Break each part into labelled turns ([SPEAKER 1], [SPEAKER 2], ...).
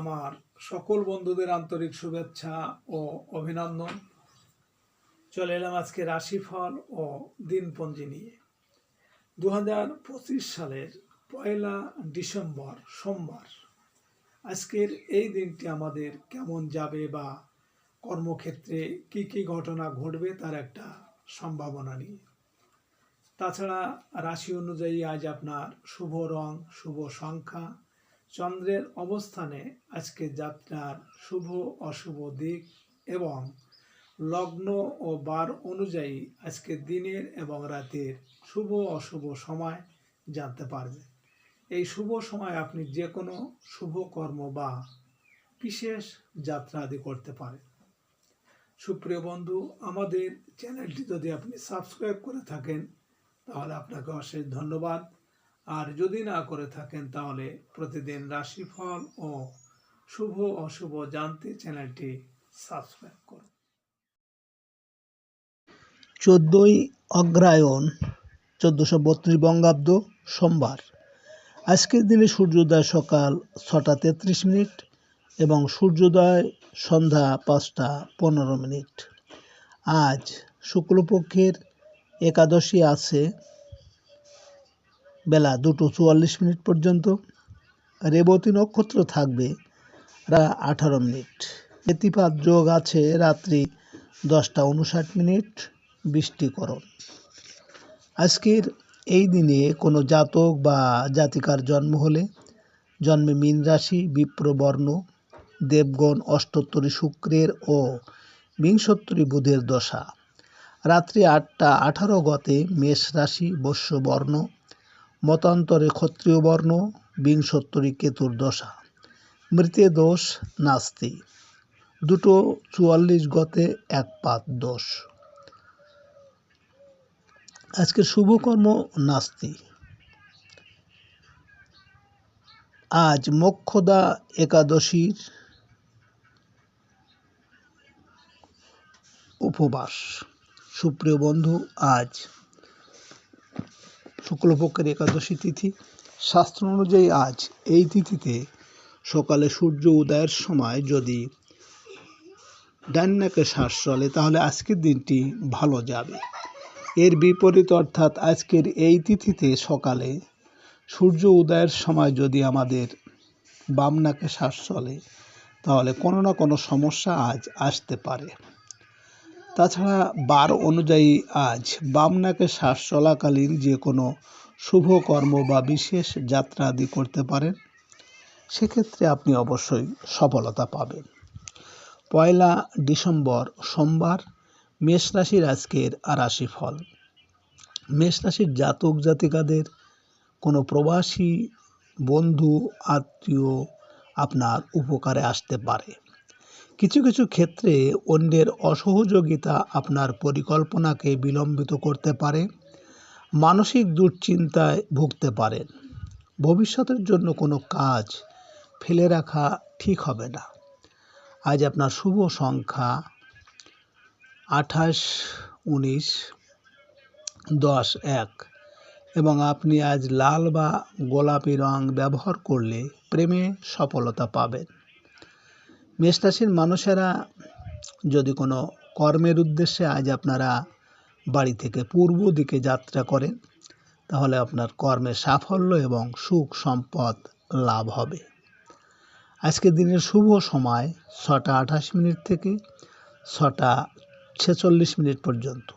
[SPEAKER 1] আমার সকল বন্ধুদের আন্তরিক শুভেচ্ছা ও অভিনন্দন। চলে এলাম আজকে রাশিফল ও দিনপঞ্জি নিয়ে। দু হাজার পঁচিশ সালের পয়লা ডিসেম্বর সোমবার, আজকের এই দিনটি আমাদের কেমন যাবে বা কর্মক্ষেত্রে কি কি ঘটনা ঘটবে তার একটা সম্ভাবনা নিয়ে। তাছাড়া রাশি অনুযায়ী আজ আপনার শুভ রং, শুভ সংখ্যা চন্দ্রের অবস্থানে আজকে যাত্রার শুভ অশুভ দিক এবং লগ্ন ও বার অনুযায়ী আজকে দিনের এবং রাতের শুভ অশুভ সময় জানতে পারবেন এই শুভ সময় আপনি যে কোনো শুভ কর্ম বা বিশেষ যাত্রা আদি করতে পারেন। সুপ্রিয় বন্ধু, আমাদের চ্যানেলটি যদি আপনি সাবস্ক্রাইব করে থাকেন, তাহলে আপনাকে অশেষ ধন্যবাদ। আর যদি না করে থাকেন তাহলে প্রতিদিন রাশিফল ও শুভ অশুভ জানতে চ্যানেলটি সাবস্ক্রাইব করুন।
[SPEAKER 2] চোদ্দই অগ্রায়ণ, চোদ্দোশো বত্রিশ বঙ্গাব্দ সোমবার। আজকের দিনে সূর্যোদয় সকাল ছটা তেত্রিশ মিনিট এবং সূর্যোদয় সন্ধ্যা পাঁচটা পনেরো মিনিট। আজ শুক্লপক্ষের একাদশী আছে বেলা দুটো চুয়াল্লিশ মিনিট পর্যন্ত রেবতী নক্ষত্র থাকবে রা আঠারো মিনিট। এতিপাত যোগ আছে রাত্রি দশটা উনষাট মিনিট, বৃষ্টিকরণ। আজকের এই দিনে কোনো জাতক বা জাতিকার জন্ম হলে জন্মে মীন রাশি বিপ্রবর্ণ দেবগণ, অষ্টোত্তরী শুক্রের ও বিংশোত্তরী বুধের দশা। রাত্রি আটটা আঠারো গতে মেষ রাশি বর্ণ মতান্তরে ক্ষত্রিয় বর্ণ, বিংশোত্তরী কেতুর দশা। মৃতে দোষ, নাস্তি। দুটো চুয়াল্লিশ গতে এক পাত দোষ। আজকে শুভকর্ম নাস্তি। আজ মোক্ষদা একাদশীর উপবাস। সুপ্রিয় বন্ধু, আজ শুক্লপক্ষের একাদশী তিথি। শাস্ত্র অনুযায়ী আজ এই তিথিতে সকালে সূর্য উদয়ের সময় যদি ডান নাকে শ্বাস চলে, তাহলে আজকের দিনটি ভালো যাবে। এর বিপরীত অর্থাৎ আজকের এই তিথিতে সকালে সূর্য উদয়ের সময় যদি আমাদের বামনাকে শ্বাস চলে, তাহলে কোনো না কোনো সমস্যা আজ আসতে পারে। তাছাড়া বার অনুযায়ী আজ বামনাকে শ্বাস চলাকালীন যে কোনো শুভ কর্ম বা বিশেষ যাত্রা আদি করতে পারেন, সেক্ষেত্রে আপনি অবশ্যই সফলতা পাবেন। পয়লা ডিসেম্বর সোমবার, মেষ রাশির আজকের রাশি ফল মেষ রাশির জাতক জাতিকাদের কোনো প্রবাসী বন্ধু, আত্মীয় আপনার উপকারে আসতে পারে। কিছু কিছু ক্ষেত্রে অন্যের অসহযোগিতা আপনার পরিকল্পনাকে বিলম্বিত করতে পারে, মানসিক দুশ্চিন্তায় ভুগতে পারেন ভবিষ্যতের জন্য কোনো কাজ ফেলে রাখা ঠিক হবে না। আজ আপনার শুভ সংখ্যা আঠাশ, উনিশ, দশ, এক এবং আপনি আজ লাল বা গোলাপি রং ব্যবহার করলে প্রেমে সফলতা পাবেন। মেষরাশির মানুষেরা যদি কোনো কর্মের উদ্দেশ্যে আজ আপনারা বাড়ি থেকে পূর্ব দিকে যাত্রা করেন, তাহলে আপনার কর্মের সাফল্য এবং সুখ সম্পদ লাভ হবে। আজকের দিনের শুভ সময় ছটা আঠাশ মিনিট থেকে ছটা ছেচল্লিশ মিনিট পর্যন্ত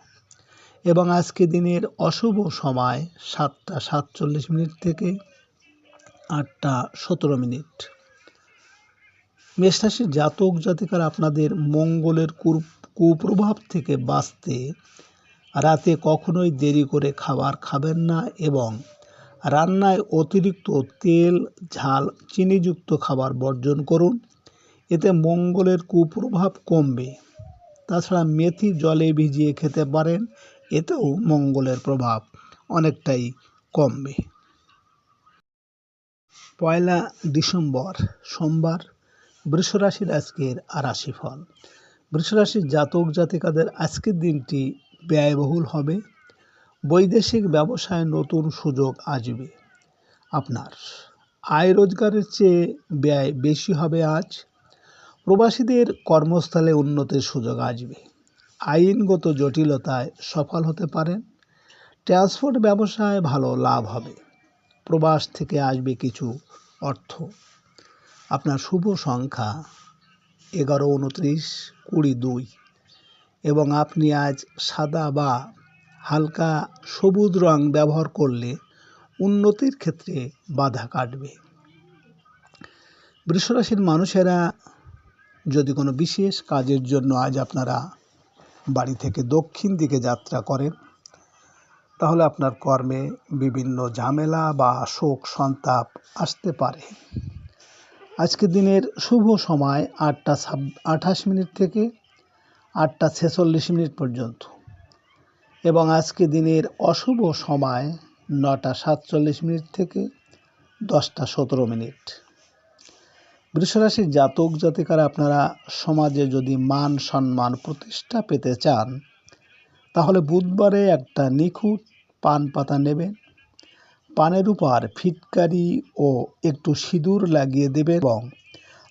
[SPEAKER 2] এবং আজকে দিনের অশুভ সময় সাতটা সাতচল্লিশ মিনিট থেকে আটটা সতেরো মিনিট। মেষরাশির জাতক জাতিকার আপনাদের মঙ্গলের কুপ্রভাব থেকে বাঁচতে রাতে কখনোই দেরি করে খাবার খাবেন না এবং রান্নায় অতিরিক্ত তেল, ঝাল, চিনিযুক্ত খাবার বর্জন করুন। এতে মঙ্গলের কুপ্রভাব কমবে। তাছাড়া মেথি জলে ভিজিয়ে খেতে পারেন, এতেও মঙ্গলের প্রভাব অনেকটাই কমবে। পয়লা ডিসেম্বর, সোমবার বৃষরাশির আজকের রাশিফল। বৃষরাশির জাতক জাতিকাদের আজকের দিনটি ব্যয়বহুল হবে। বৈদেশিক ব্যবসায় নতুন সুযোগ আসবে। আপনার আয় রোজগারের চেয়ে ব্যয় বেশি হবে আজ। প্রবাসীদের কর্মস্থলে উন্নতির সুযোগ আসবে। আইনগত জটিলতায় সফল হতে পারেন। ট্রান্সপোর্ট ব্যবসায় ভালো লাভ হবে। প্রবাস থেকে আসবে কিছু অর্থ। আপনার শুভ সংখ্যা এগারো, উনত্রিশ, কুড়ি, দুই। এবং আপনি আজ সাদা বা হালকা সবুজ রং ব্যবহার করলে উন্নতির ক্ষেত্রে বাধা কাটবে। বৃষরাশির মানুষেরা যদি কোনো বিশেষ কাজের জন্য আজ আপনারা বাড়ি থেকে দক্ষিণ দিকে যাত্রা করেন, তাহলে আপনার কর্মে বিভিন্ন ঝামেলা বা শোক সন্তাপ আসতে পারে। আজকে দিনের শুভ সময় আটটা আঠাশ মিনিট থেকে আটটা ছেচল্লিশ মিনিট পর্যন্ত। এবং আজকে দিনের অশুভ সময় নটা সাতচল্লিশ মিনিট থেকে দশটা সতেরো মিনিট। বৃষরাশির জাতক জাতিকারা আপনারা সমাজে যদি মান সম্মান প্রতিষ্ঠা পেতে চান, তাহলে বুধবারে একটা নিখুঁত পান পাতা নেবেন। পানের উপর ফিটকারি ও একটু সিঁদুর লাগিয়ে দেবে এবং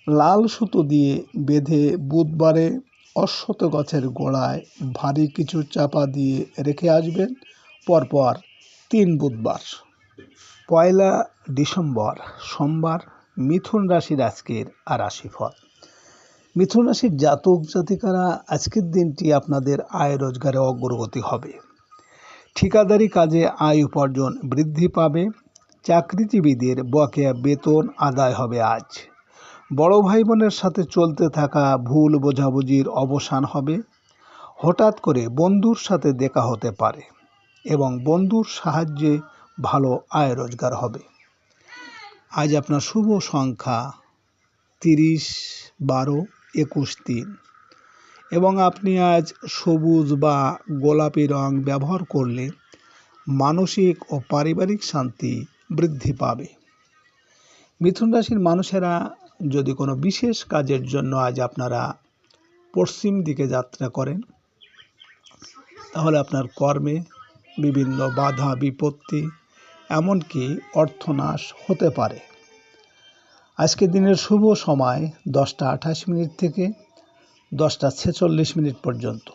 [SPEAKER 2] লাল সুতো দিয়ে বেঁধে বুধবারে অশ্বত গাছের গোড়ায় ভারী কিছু চাপা দিয়ে রেখে আসবেন পরপর তিন বুধবার। পয়লা ডিসেম্বর সোমবার মিথুন রাশির আজকের আর রাশিফল। মিথুন রাশির জাতক জাতিকারা আজকের দিনটি আপনাদের আয় রোজগারে অগ্রগতি হবে। ঠিকাদারি কাজে আয় উপার্জন বৃদ্ধি পাবে। চাকরিজীবীদের বকেয়া বেতন আদায় হবে আজ। বড় ভাই বোনের সাথে চলতে থাকা ভুল বোঝাবুঝির অবসান হবে। হঠাৎ করে বন্ধুর সাথে দেখা হতে পারে এবং বন্ধুর সাহায্যে ভালো আয় রোজগার হবে। আজ আপনার শুভ সংখ্যা তিরিশ, বারো, একুশ, তিন। এবং আপনি আজ সবুজ বা গোলাপি রং ব্যবহার করলে মানসিক ও পারিবারিক শান্তি বৃদ্ধি পাবে। মিথুন রাশির মানুষেরা যদি কোনো বিশেষ কাজের জন্য আজ আপনারা পশ্চিম দিকে যাত্রা করেন, তাহলে আপনার কর্মে বিভিন্ন বাধা, বিপত্তি এমনকি অর্থনাশ হতে পারে। আজকে দিনের শুভ সময় দশটা আঠাশ মিনিট থেকে দশটা ছেচল্লিশ মিনিট পর্যন্ত।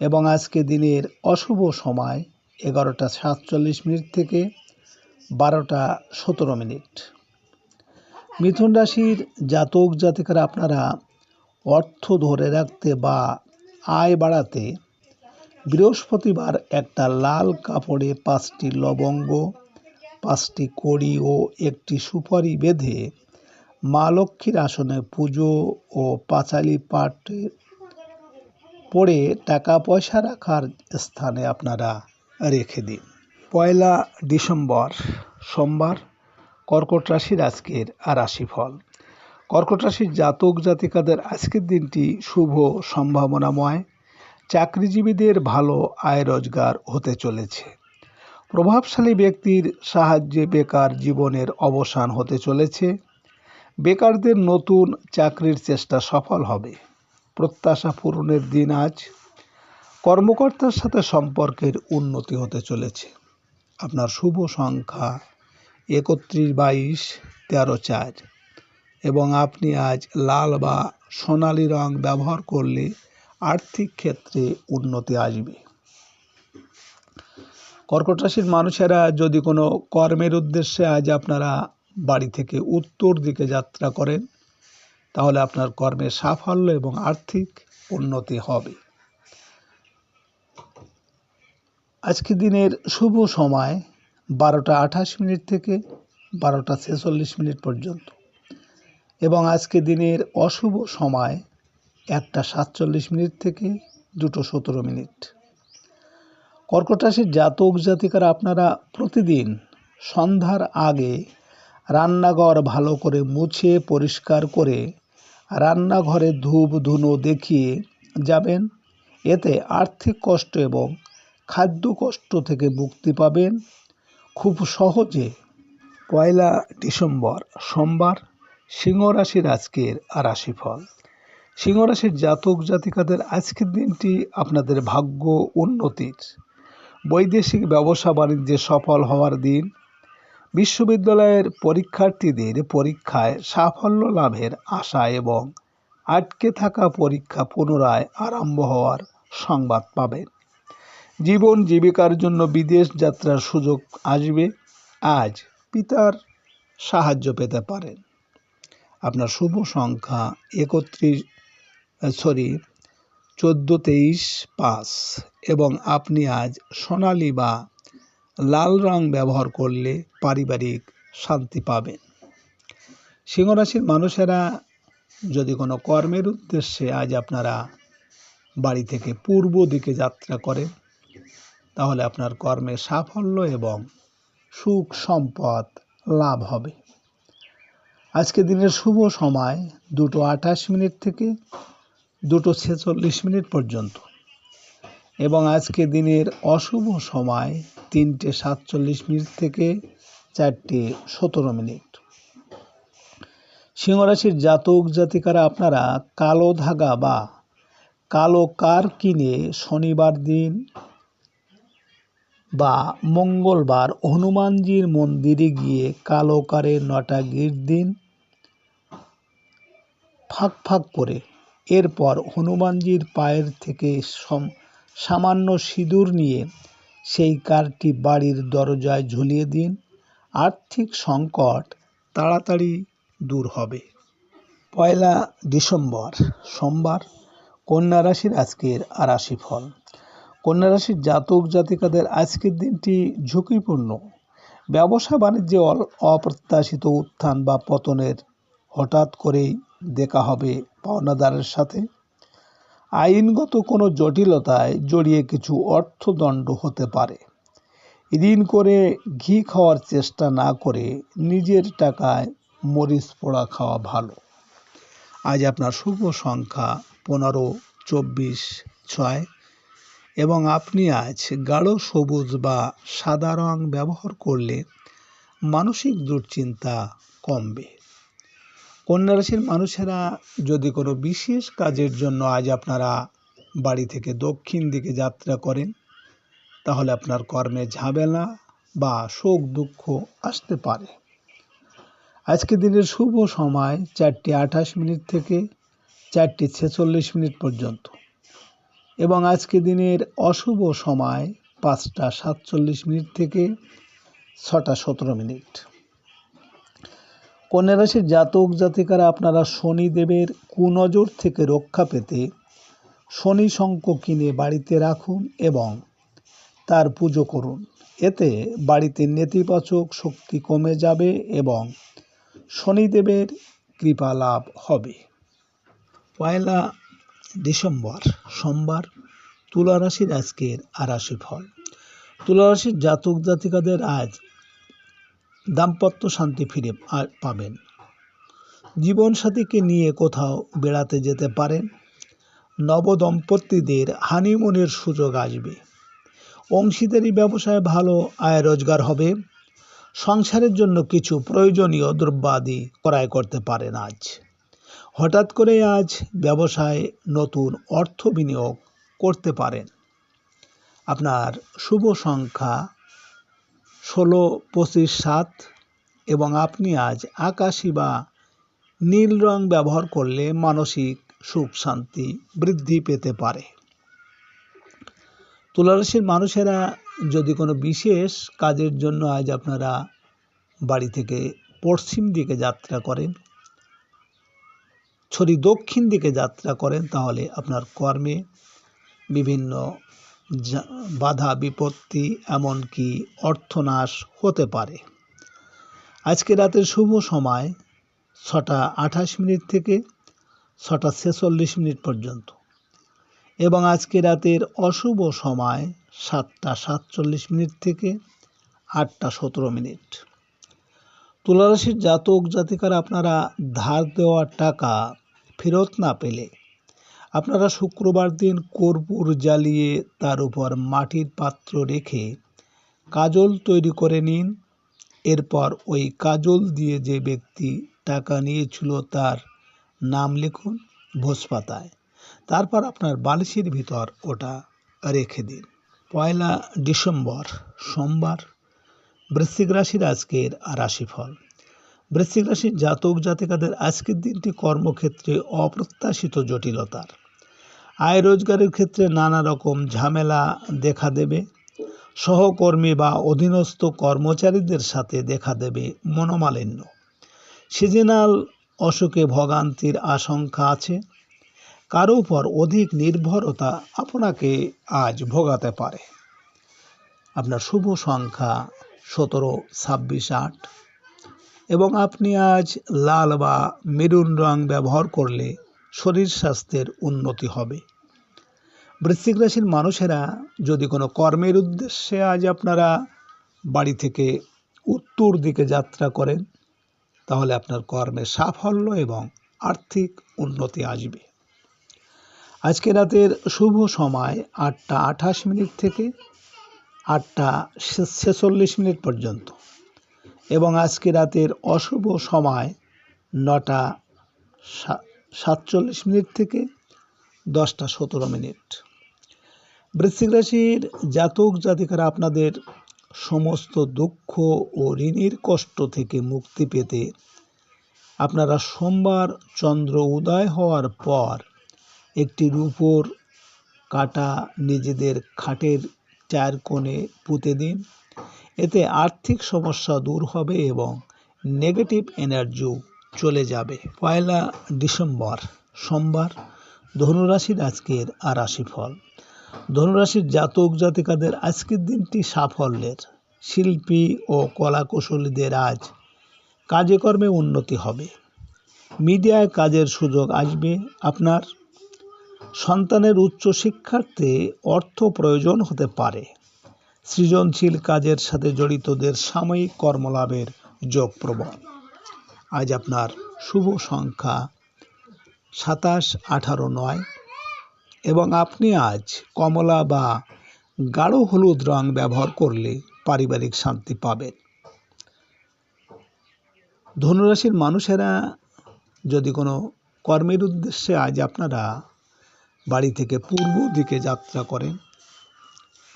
[SPEAKER 2] এবং আজকে দিনের অশুভ সময় এগারোটা সাতচল্লিশ মিনিট থেকে বারোটা সতেরো মিনিট। মিথুন রাশির জাতক জাতিকারা আপনারা অর্থ ধরে রাখতে বা আয় বাড়াতে বৃহস্পতিবার একটা লাল কাপড়ে পাঁচটি লবঙ্গ, পাঁচটি কড়ি ও একটি সুপারি বেঁধে মা লক্ষ্মীর আসনে পুজো ও পাঁচালি পাঠ পড়ে টাকা পয়সা রাখার স্থানে আপনারা রেখে দিন। পয়লা ডিসেম্বর সোমবার কর্কট রাশির আজকের রাশিফল। কর্কট রাশির জাতক জাতিকাদের আজকের দিনটি শুভ, সম্ভাবনাময়। চাকরিজীবীদের ভালো আয় রোজগার হতে চলেছে। প্রভাবশালী ব্যক্তির সাহায্যে বেকার জীবনের অবসান হতে চলেছে। বেকারদের নতুন চাকরির চেষ্টা সফল হবে। প্রত্যাশা পূরণের দিন আজ। কর্মকর্তার সাথে সম্পর্কের উন্নতি হতে চলেছে। আপনার শুভ সংখ্যা একত্রিশ, বাইশ, তেরো, চার। এবং আপনি আজ লাল বা সোনালি রং ব্যবহার করলে আর্থিক ক্ষেত্রে উন্নতি আসবে। কর্কট রাশির মানুষেরা যদি কোনো কর্মের উদ্দেশ্যে আজ আপনারা বাড়ি থেকে উত্তর দিকে যাত্রা করেন, তাহলে আপনার কর্মে সাফল্য এবং আর্থিক উন্নতি হবে। আজকে দিনের শুভ সময় বারোটা আঠাশ মিনিট থেকে বারোটা ছেচল্লিশ মিনিট পর্যন্ত। এবং আজকে দিনের অশুভ সময় একটা সাতচল্লিশ মিনিট থেকে দুটো সতেরো মিনিট। কর্কট রাশির জাতক জাতিকারা আপনারা প্রতিদিন সন্ধ্যার আগে রান্নাঘর ভালো করে মুছে পরিষ্কার করে রান্নাঘরে ধূপ ধুনো দেখিয়ে যাবেন। এতে আর্থিক কষ্ট এবং খাদ্য কষ্ট থেকে মুক্তি পাবেন। খুব সহজে পয়লা ডিসেম্বর সোমবার সিংহ রাশির আজকের রাশিফল। সিংহ রাশির জাতক জাতিকাদের আজকের দিনটি আপনাদের ভাগ্য উন্নতির। বৈদেশিক ব্যবসা বাণিজ্যে সফল হওয়ার দিন। বিশ্ববিদ্যালয়ের পরীক্ষার্থীদের পরীক্ষায় সাফল্য লাভের আশা এবং আটকে থাকা পরীক্ষা পুনরায় আরম্ভ হওয়ার সংবাদ পাবেন। জীবন জীবিকার জন্য বিদেশ যাত্রার সুযোগ আসবে। আজ পিতার সাহায্য পেতে পারেন। আপনার শুভ সংখ্যা একত্রিশ, সরি, চোদ্দ, তেইশ, পাঁচ এবং আপনি আজ সোনালি বা লাল রং ব্যবহার করলে পারিবারিক শান্তি পাবেন সিংহরাশির মানুষেরা যদি কোনো কর্মের উদ্দেশ্যে আজ আপনারা বাড়ি থেকে পূর্ব দিকে যাত্রা করেন, তাহলে আপনার কর্মে সাফল্য এবং সুখ সম্পদ লাভ হবে। আজকে দিনের শুভ সময় দুটো আঠাশ মিনিট থেকে দুটো ছেচল্লিশ মিনিট পর্যন্ত। এবং আজকে দিনের অশুভ সময় তিনটে সাতচল্লিশ মিনিট থেকে চারটে সতেরো মিনিট। সিংহরাশির জাতক জাতিকারা আপনারা কালো ধাগা বা কালো কার কিনে শনিবার দিন বা মঙ্গলবার হনুমানজির মন্দিরে গিয়ে কালো কারে নটা গিট দিন ফাঁক ফাঁক করে। এরপর হনুমানজির পায়ের থেকে সম- সামান্য সিঁদুর নিয়ে সেই কারটি বাড়ির দরজায় ঝুলিয়ে দিন, আর্থিক সংকট তাড়াতাড়ি দূর হবে। পয়লা ডিসেম্বর, সোমবার, কন্যা রাশির আজকের রাশিফল। কন্যা রাশির জাতক জাতিকাদের আজকের দিনটি ঝুঁকিপূর্ণ। ব্যবসা বাণিজ্যে অপ্রত্যাশিত উত্থান বা পতনের হঠাৎ করেই দেখা হবে পাওনাদারের সাথে। আইনগত কোনো জটিলতায় জড়িয়ে কিছু অর্থদণ্ড হতে পারে। ঋণ করে ঘি খাওয়ার চেষ্টা না করে নিজের টাকায় মরিচ পোড়া খাওয়া ভালো। আজ আপনার শুভ সংখ্যা পনেরো, চব্বিশ, ছয় এবং আপনি আজ গাঢ়, সবুজ বা সাদা রং ব্যবহার করলে মানসিক দুশ্চিন্তা কমবে। কন্যা রাশির মানুষেরা যদি কোনো বিশেষ কাজের জন্য আজ আপনারা বাড়ি থেকে দক্ষিণ দিকে যাত্রা করেন, তাহলে আপনার কর্মে ঝামেলা বা শোক দুঃখ আসতে পারে। আজকে দিনের শুভ সময় চারটে আঠাশ মিনিট থেকে চারটে ছেচল্লিশ মিনিট পর্যন্ত এবং আজকে দিনের অশুভ সময় পাঁচটা সাতচল্লিশ মিনিট থেকে ছটা সতেরো মিনিট। কন্যা রাশির জাতক জাতিকারা আপনারা শনিদেবের কুনজর থেকে রক্ষা পেতে শনি শঙ্খ কিনে বাড়িতে রাখুন এবং তার পুজো করুন। এতে বাড়িতে নেতিবাচক শক্তি কমে যাবে এবং শনিদেবের কৃপা লাভ হবে। পয়লা ডিসেম্বর সোমবার তুলা রাশির আজকের আরাশি ফল। তুলা রাশির জাতক জাতিকাদের আজ দাম্পত্য শান্তি ফিরে পাবেন। জীবনসাথীকে নিয়ে কোথাও বেড়াতে যেতে পারেন। নবদম্পতিদের হানিমুনের সুযোগ আসবে। অংশীদারি ব্যবসায় ভালো আয় রোজগার হবে। সংসারের জন্য কিছু প্রয়োজনীয় দ্রব্যাদি ক্রয় করতে পারেন আজ। হঠাৎ করে আজ ব্যবসায় নতুন অর্থ বিনিয়োগ করতে পারেন। আপনার শুভ সংখ্যা ষোলো, পঁচিশ, সাত এবং আপনি আজ আকাশি বা নীল রং ব্যবহার করলে মানসিক সুখ শান্তি বৃদ্ধি পেতে পারে। তুলারাশির মানুষেরা যদি কোনো বিশেষ কাজের জন্য আজ আপনারা বাড়ি থেকে পশ্চিম দিকে যাত্রা করেন, ছড়ি দক্ষিণ দিকে যাত্রা করেন, তাহলে আপনার কর্মে বিভিন্ন যা- বাধা, বিপত্তি এমনকি অর্থনাশ হতে পারে। আজকে রাতের শুভ সময় ছটা আঠাশ মিনিট থেকে ছটা ছেচল্লিশ মিনিট পর্যন্ত এবং আজকে রাতের অশুভ সময় সাতটা সাতচল্লিশ মিনিট থেকে আটটা সতেরো মিনিট। তুলারাশির জাতক জাতিকারা আপনারা ধার দেওয়া টাকা ফেরত না পেলে আপনারা শুক্রবার দিন কর্পূর জ্বালিয়ে তার উপর মাটির পাত্র রেখে কাজল তৈরি করে নিন। এরপর ওই কাজল দিয়ে যে ব্যক্তি টাকা নিয়েছিল তার নাম লিখুন ভোজপাতায়। তারপর আপনার বালিশের ভিতর ওটা রেখে দিন। পয়লা ডিসেম্বর সোমবার, বৃশ্চিক রাশির আজকের রাশিফল। বৃশ্চিক রাশির জাতক জাতিকাদের আজকের দিনটি কর্মক্ষেত্রে অপ্রত্যাশিত জটিলতার। আয় রোজগারের ক্ষেত্রে নানা রকম ঝামেলা দেখা দেবে। সহকর্মী বা অধীনস্থ কর্মচারীদের সাথে দেখা দেবে মনোমালিন্য। সিজনাল অসুখে ভোগান্তির আশঙ্কা আছে। কারও উপর অধিক নির্ভরতা আপনাকে আজ ভোগাতে পারে। আপনার শুভ সংখ্যা সতেরো, ছাব্বিশ, আট। এবং আপনি আজ লাল বা মেরুন রং ব্যবহার করলে শরীর স্বাস্থ্যের উন্নতি হবে। বৃশ্চিক রাশির মানুষেরা যদি কোনো কর্মের উদ্দেশ্যে আজ আপনারা বাড়ি থেকে উত্তর দিকে যাত্রা করেন, তাহলে আপনার কর্মে সাফল্য এবং আর্থিক উন্নতি আসবে। আজকে রাতের শুভ সময় আটটা আঠাশ মিনিট থেকে আটটা ছেচল্লিশ মিনিট পর্যন্ত এবং আজকে রাতের অশুভ সময় নটা সাতচল্লিশ মিনিট থেকে দশটা সতেরো মিনিট। বৃশ্চিক রাশির জাতক জাতিকারা আপনাদের সমস্ত দুঃখ ও ঋণের কষ্ট থেকে মুক্তি পেতে আপনারা সোমবার চন্দ্র উদয় হওয়ার পর একটি রূপোর কাটা নিজেদের খাটের চার কোণে পুঁতে দিন। এতে আর্থিক সমস্যা দূর হবে এবং নেগেটিভ এনার্জিও চলে যাবে। পয়লা ডিসেম্বর, সোমবার ধনুরাশির আজকের আর রাশিফল। ধনুরাশির জাতক জাতিকাদের আজকের দিনটি সাফল্যের। শিল্পী ও কলাকুশলীদের আজ কাজে কর্মে উন্নতি হবে। মিডিয়ায় কাজের সুযোগ আসবে। আপনার সন্তানের উচ্চ শিক্ষার্থে অর্থ প্রয়োজন হতে পারে। সৃজনশীল কাজের সাথে জড়িতদের সাময়িক কর্মলাভের যোগ প্রবল আজ আপনার শুভ সংখ্যা সাতাশ আঠারো নয়। এবং আপনি আজ কমলা বা গাঢ় হলুদ রং ব্যবহার করলে পারিবারিক শান্তি পাবেন। ধনুরাশির মানুষেরা যদি কোনো কর্মের উদ্দেশ্যে আজ আপনারা বাড়ি থেকে পূর্ব দিকে যাত্রা করেন,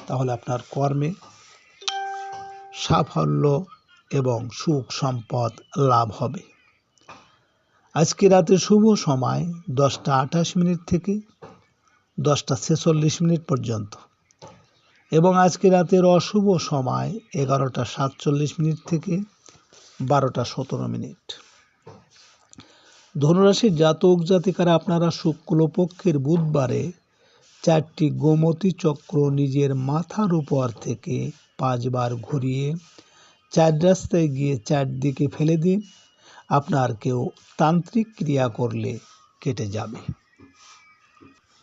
[SPEAKER 2] তাহলে আপনার কর্মে সাফল্য এবং সুখ সম্পদ লাভ হবে। আজকে রাতে শুভ সময় দশটা আঠাশ মিনিট থেকে দশটা ছেচল্লিশ মিনিট পর্যন্ত। এবং আজকে রাতের অশুভ সময় এগারোটা সাতচল্লিশ মিনিট থেকে বারোটা সতেরো মিনিট। ধনুরাশির জাতক জাতিকারা আপনারা শুক্লপক্ষের বুধবারে চারটি গোমতী চক্র নিজের মাথার উপর থেকে পাঁচবার ঘুরিয়ে চার রাস্তায় গিয়ে চারদিকে ফেলে দিন। আপনার কেউ তান্ত্রিক ক্রিয়া করলে কেটে যাবে।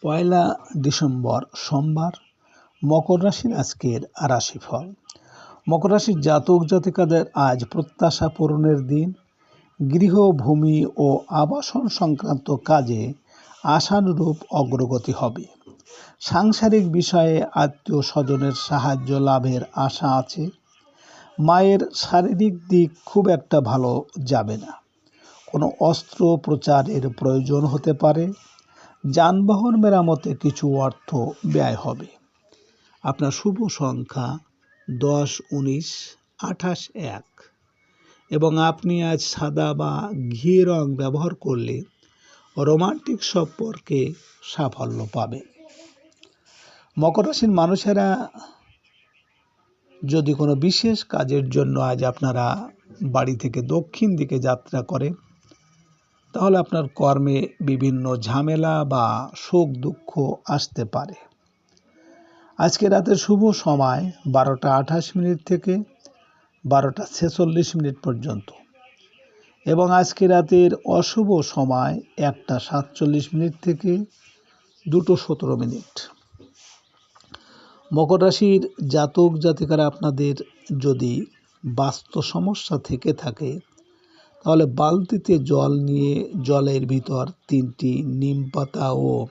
[SPEAKER 2] পয়লা ডিসেম্বর সোমবার মকর রাশির আজকের রাশিফল। মকর রাশির জাতক জাতিকাদের আজ প্রত্যাশা পূরণের দিন। গৃহ ভূমি ও আবাসন সংক্রান্ত কাজে আশানুরূপ অগ্রগতি হবে। সাংসারিক বিষয়ে আত্মীয় স্বজনের সাহায্য লাভের আশা আছে। মায়ের শারীরিক দিক খুব একটা ভালো যাবে না। কোনো অস্ত্র প্রচারের প্রয়োজন হতে পারে। যানবাহন মেরামতে কিছু অর্থ ব্যয় হবে। আপনার শুভ সংখ্যা দশ, উনিশ, আঠাশ, এক। এবং আপনি আজ সাদা বা ঘি রং ব্যবহার করলে রোমান্টিক সম্পর্কে সাফল্য পাবে মকর রাশির মানুষেরা যদি কোনো বিশেষ কাজের জন্য আজ আপনারা বাড়ি থেকে দক্ষিণ দিকে যাত্রা করেন তাহলে আপনার কর্মে বিভিন্ন ঝামেলা বা শোক দুঃখ আসতে পারে। আজকে রাতের শুভ সময় বারোটা আঠাশ মিনিট থেকে বারোটা ছেচল্লিশ মিনিট পর্যন্ত। এবং আজকে রাতের অশুভ সময় একটা সাতচল্লিশ মিনিট থেকে দুটো সতেরো মিনিট। মকর রাশির জাতক জাতিকারা আপনাদের যদি বাস্তু সমস্যা থেকে থাকে তাহলে বালতিতে জল নিয়ে জলের ভিতর তিনটি নিম পাতা ও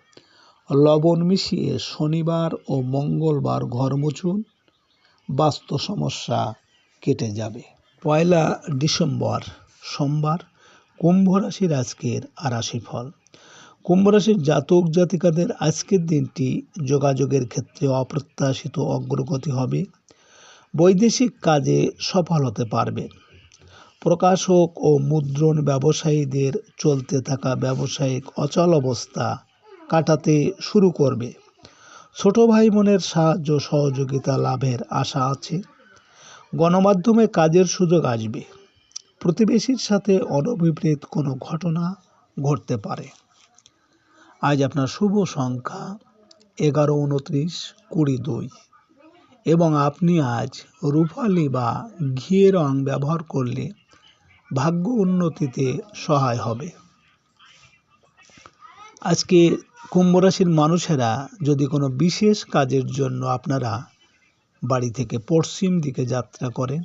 [SPEAKER 2] লবণ মিশিয়ে শনিবার ও মঙ্গলবার ঘর মুছুন। বাস্তু সমস্যা কেটে যাবে। পয়লা ডিসেম্বর, সোমবার, কুম্ভ রাশির আজকের আরাশি ফল। কুম্ভ রাশির জাতক জাতিকাদের আজকের দিনটি যোগাযোগের ক্ষেত্রে অপ্রত্যাশিত অগ্রগতি হবে। বৈদেশিক কাজে সফল হতে পারবেন। প্রকাশক ও মুদ্রণ ব্যবসায়ীদের চলতে থাকা ব্যবসায়িক অচল অবস্থা কাটাতে শুরু করবে। ছোট ভাই বোনের সাহায্য সহযোগিতা লাভের আশা আছে। গণমাধ্যমে কাজের সুযোগ আসবে। প্রতিবেশীর সাথে অনভিপ্রেত কোনো ঘটনা ঘটতে পারে। আজ আপনার শুভ সংখ্যা এগারো, উনত্রিশ, কুড়ি, দুই। এবং আপনি আজ রূপালি বা ঘিয়ে রং ব্যবহার করলে ভাগ্য উন্নতিতে সহায় হবে। আজকে কুম্ভ রাশির মানুষেরা যদি কোনো বিশেষ কাজের জন্য আপনারা বাড়ি থেকে পশ্চিম দিকে যাত্রা করেন,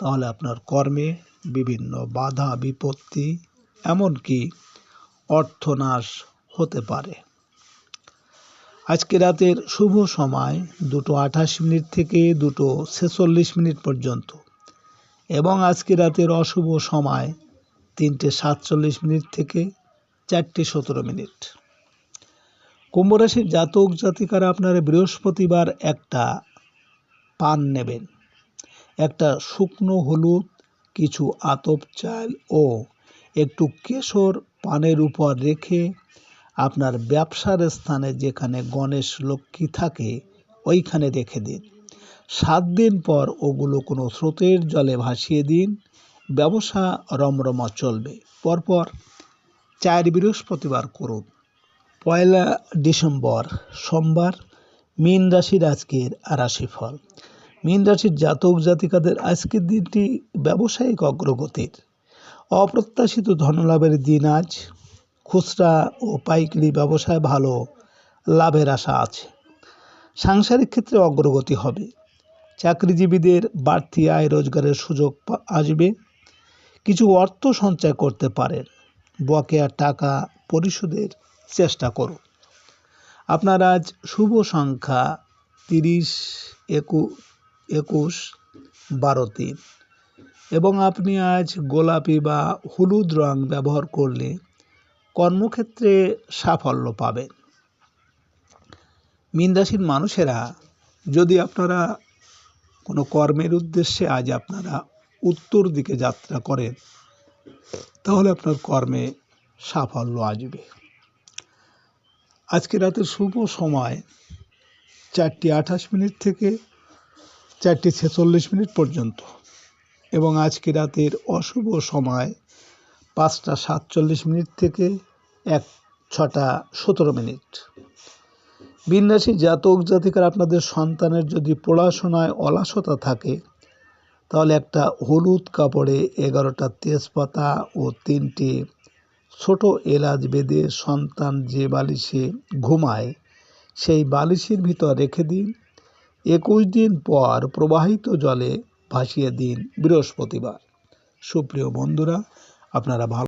[SPEAKER 2] তাহলে আপনার কর্মে বিভিন্ন বাধা, বিপত্তি, এমনকি অর্থনাশ হতে পারে। আজকে রাতের শুভ সময় দুটো আঠাশ মিনিট থেকে দুটো ছেচল্লিশ মিনিট পর্যন্ত। এবং আজকে রাতের অশুভ সময় তিনটে সাতচল্লিশ মিনিট থেকে চারটে সতেরো মিনিট। কুম্ভ রাশির জাতক জাতিকারা আপনারা বৃহস্পতিবার একটা পান নেবেন। একটা শুকনো হলুদ, কিছু আতপ চাল ও একটু কেশর পানের উপর রেখে আপনার ব্যবসার স্থানে যেখানে গণেশ লক্ষ্মী থাকে, ওইখানে রেখে দিন। সাত দিন পর ওগুলো কোনো স্রোতের জলে ভাসিয়ে দিন, ব্যবসা রমরমা চলবে। পরপর চার বৃহস্পতিবার করুন। পয়লা ডিসেম্বর সোমবার, মীন রাশির আজকের রাশিফল। মীন রাশির জাতক জাতিকাদের আজকের দিনটি ব্যবসায়িক অগ্রগতির। অপ্রত্যাশিত ধনলাভের দিন আজ। খুচরা ও পাইকারি ব্যবসায় ভালো লাভের আশা আছে। সাংসারিক ক্ষেত্রে অগ্রগতি হবে। চাকরিজীবীদের বাড়তি আয় রোজগারের সুযোগ আসবে। কিছু অর্থ সঞ্চয় করতে পারেন। বকেয়া টাকা পরিশোধের চেষ্টা করুন। আপনার আজ শুভ সংখ্যা তিরিশ একু, একুশ বারো তিন। এবং আপনি আজ গোলাপি বা হলুদ রং ব্যবহার করলে কর্মক্ষেত্রে সাফল্য পাবেন। মীন রাশির মানুষেরা যদি আপনারা কোনো কর্মের উদ্দেশ্যে আজ আপনারা উত্তর দিকে যাত্রা করেন, তাহলে আপনার কর্মে সাফল্য আসবে। আজকে রাতের শুভ সময়, চারটি আঠাশ মিনিট থেকে চারটি ছেচল্লিশ মিনিট পর্যন্ত, এবং আজকে রাতের অশুভ সময় পাঁচটা সাতচল্লিশ মিনিট থেকে এক ছটা সতেরো মিনিট। বিন্যাসী জাতক জাতিকার আপনাদের সন্তানের যদি পড়াশোনায় অলসতা থাকে, তাহলে একটা হলুদ কাপড়ে এগারোটা তেজপাতা ও তিনটি ছোট এলাচ বেঁধে সন্তান যে বালিশে ঘুমায়, সেই বালিশের ভিতর রেখে দিন। একুশ দিন পর প্রবাহিত জলে ভাসিয়ে দিন বৃহস্পতিবার। সুপ্রিয় বন্ধুরা, আপনারা ভালো